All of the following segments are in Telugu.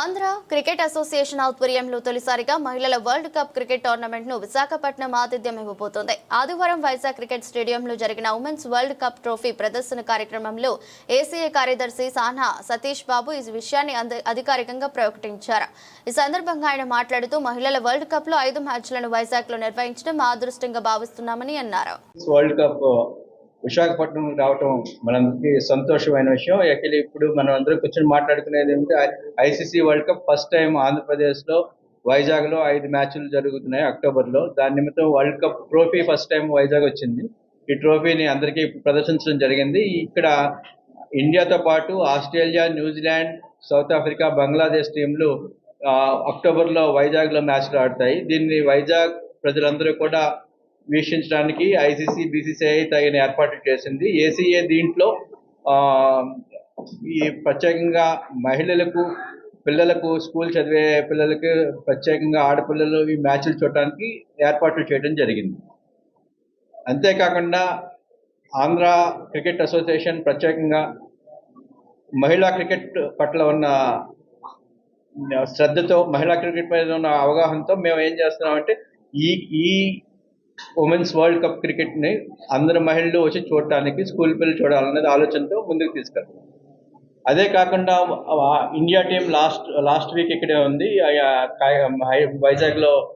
ఆంధ్ర క్రికెట్ అసోసియేషన్ ఆధ్వర్యంలో తొలిసారిగా మహిళల వరల్డ్ కప్ క్రికెట్ టోర్నమెంట్ను విశాఖపట్నం ఆతిథ్యం ఇవ్వబోతోంది. ఆదివారం వైజాగ్ క్రికెట్ స్టేడియంలో జరిగిన ఉమెన్స్ వరల్డ్ కప్ ట్రోఫీ ప్రదర్శన కార్యక్రమంలో ఏసీఏ కార్యదర్శి సాన్హా సతీష్ బాబు ఈ విషయాన్ని అధికారికంగా ప్రకటించారు. ఈ సందర్భంగా ఆయన మాట్లాడుతూ మహిళల వరల్డ్ కప్లో ఐదు మ్యాచ్లను వైజాగ్లో నిర్వహించడం అదృష్టంగా భావిస్తున్నామని అన్నారు. వరల్డ్ కప్ విశాఖపట్నం రావటం మనందరికీ సంతోషమైన విషయం. యాక్చువల్లీ ఇప్పుడు మనం అందరం కూర్చొని మాట్లాడుకునేది ఏంటంటే ICC world cup first time ఆంధ్రప్రదేశ్లో వైజాగ్లో ఐదు మ్యాచ్లు జరుగుతున్నాయి అక్టోబర్లో. దాని నిమిత్తం world cup trophy first time Vizag వచ్చింది. ఈ ట్రోఫీని అందరికీ ప్రదర్శించడం జరిగింది. ఇక్కడ ఇండియాతో పాటు Australia New Zealand South Africa Bangladesh టీంలు అక్టోబర్లో వైజాగ్లో మ్యాచ్లు ఆడతాయి. దీన్ని వైజాగ్ ప్రజలందరూ కూడా వీక్షించడానికి ఐసీసీ బీసీసీఐ తగిన ఏర్పాట్లు చేసింది. ఏసీఏ దీంట్లో ఈ ప్రత్యేకంగా మహిళలకు పిల్లలకు స్కూల్ చదివే పిల్లలకి ప్రత్యేకంగా ఆడపిల్లలు ఈ మ్యాచ్లు చూడటానికి ఏర్పాట్లు చేయడం జరిగింది. అంతేకాకుండా ఆంధ్ర క్రికెట్ అసోసియేషన్ ప్రత్యేకంగా మహిళా క్రికెట్ పట్ల ఉన్న శ్రద్ధతో మహిళా క్రికెట్ పైన ఉన్న అవగాహనతో మేము ఏం చేస్తున్నామంటే ఈ ఈ ఉమెన్స్ వరల్డ్ కప్ క్రికెట్ని అందరు మహిళలు వచ్చి చూడటానికి స్కూల్ పిల్లలు చూడాలనేది ఆలోచనతో ముందుకు తీసుకెళ్తాం అదే కాకుండా India team last last week ఇక్కడే ఉంది. ఆ, కా- హై- వైజాగ్లో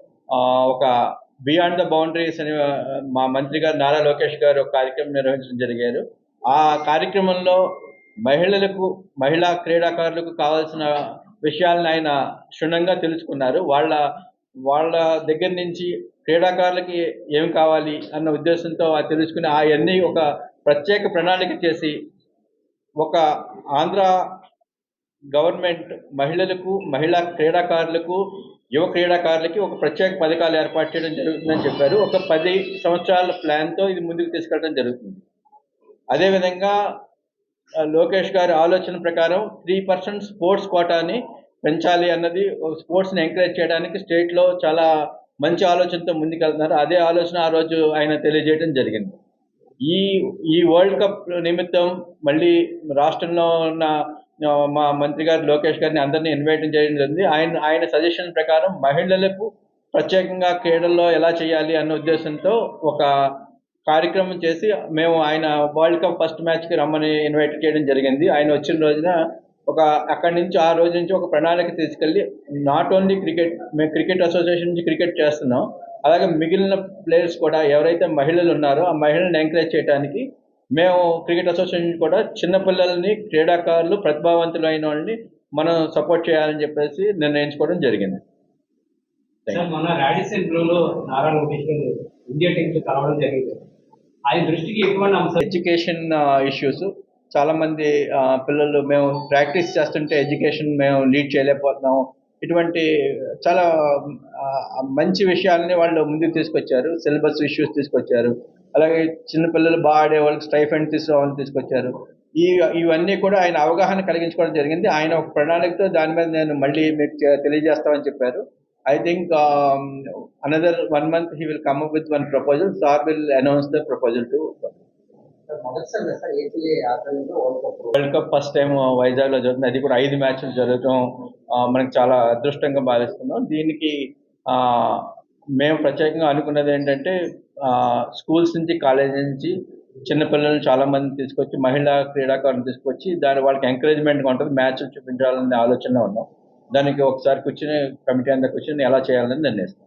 ఒక బియాండ్ ద బౌండరీస్ అని మా మంత్రి గారు నారా లోకేష్ గారు ఒక కార్యక్రమం నిర్వహించడం జరిగారు. ఆ కార్యక్రమంలో మహిళలకు మహిళా క్రీడాకారులకు కావాల్సిన విషయాలను ఆయన క్షుణ్ణంగా తెలుసుకున్నారు. వాళ్ళ వాళ్ళ దగ్గర నుంచి క్రీడాకారులకి ఏం కావాలి అన్న ఉద్దేశంతో అది తెలుసుకుని అవన్నీ ఒక ప్రత్యేక ప్రణాళిక చేసి ఒక ఆంధ్ర గవర్నమెంట్ మహిళలకు మహిళా క్రీడాకారులకు యువ క్రీడాకారులకి ఒక ప్రత్యేక పథకాలు ఏర్పాటు చేయడం జరుగుతుందని చెప్పారు. ఒక పది సంవత్సరాల ప్లాన్తో ఇది ముందుకు తీసుకెళ్ళడం జరుగుతుంది. అదేవిధంగా లోకేష్ గారి ఆలోచన ప్రకారం త్రీ పర్సెంట్ స్పోర్ట్స్ కోటాని పెంచాలి అన్నది స్పోర్ట్స్ని ఎంకరేజ్ చేయడానికి స్టేట్లో చాలా మంచి ఆలోచనతో ముందుకెళ్తున్నారు. అదే ఆలోచన ఆ రోజు ఆయన తెలియజేయడం జరిగింది. ఈ ఈ వరల్డ్ కప్ నిమిత్తం మళ్ళీ రాష్ట్రంలో ఉన్న మా మంత్రి గారు లోకేష్ గారిని అందరినీ ఇన్వైట్ చేయడం జరిగింది. ఆయన ఆయన సజెషన్ ప్రకారం మహిళలకు ప్రత్యేకంగా క్రీడల్లో ఎలా చేయాలి అన్న ఉద్దేశంతో ఒక కార్యక్రమం చేసి మేము ఆయన వరల్డ్ కప్ ఫస్ట్ మ్యాచ్కి రమ్మని ఇన్వైట్ చేయడం జరిగింది. ఆయన వచ్చిన రోజున ఒక అక్కడి నుంచి ఆ రోజు నుంచి ఒక ప్రణాళిక తీసుకెళ్ళి నాట్ ఓన్లీ క్రికెట్ మేము క్రికెట్ అసోసియేషన్ నుంచి క్రికెట్ చేస్తున్నాం. అలాగే మిగిలిన ప్లేయర్స్ కూడా ఎవరైతే మహిళలు ఉన్నారో ఆ మహిళలను ఎంకరేజ్ చేయడానికి మేము క్రికెట్ అసోసియేషన్ కూడా చిన్నపిల్లల్ని క్రీడాకారులు ప్రతిభావంతులైన వాళ్ళని మనం సపోర్ట్ చేయాలని చెప్పేసి నిర్ణయించుకోవడం జరిగింది. సార్ మొన్న రాడిసన్ బ్లూలో నారా లోకేష్ గారు ఇండియా కలవడం జరిగింది. ఆయన దృష్టికి ఎటువంటి ఎడ్యుకేషన్ ఇష్యూస్ చాలా మంది పిల్లలు మేము ప్రాక్టీస్ చేస్తుంటే ఎడ్యుకేషన్ మేము లీడ్ చేయలేకపోతున్నాం. ఇటువంటి చాలా మంచి విషయాలని వాళ్ళు ముందుకు తీసుకొచ్చారు. సిలబస్ ఇష్యూస్ తీసుకొచ్చారు. అలాగే చిన్న పిల్లలు బాగా ఆడే వాళ్ళకి స్టైఫండ్ తీసుకోవాలని తీసుకొచ్చారు. ఈ ఇవన్నీ కూడా ఆయన అవగాహన కలిగించుకోవడం జరిగింది. ఆయన ఒక ప్రణాళికతో దాని మీద నేను మళ్ళీ మీకు తెలియజేస్తామని చెప్పారు. I think another one month he will come up with one proposal sir will announce the proposal to మొదటిసారి సార్ ఏసీఏ ఆధ్వర్యంలో వరల్డ్ కప్ ఫస్ట్ టైం వైజాగ్లో జరుగుతుంది. అది కూడా ఐదు మ్యాచ్లు జరగడం ఆ, మనకి చాలా అదృష్టంగా భావిస్తున్నాం. దీనికి ఆ, మేము ప్రత్యేకంగా అనుకున్నది ఏంటంటే స్కూల్స్ నుంచి కాలేజ్ నుంచి చిన్నపిల్లలు చాలా మంది తీసుకొచ్చి మహిళా క్రీడాకారులు తీసుకొచ్చి దాని వాళ్ళకి ఎంకరేజ్మెంట్గా ఉంటుంది. మ్యాచ్ చూపించాలనే ఆలోచన ఉన్నాం. దానికి ఒకసారి కూర్చుని కమిటీ అంతా కూర్చుని ఎలా చేయాలని నిర్ణయిస్తాం.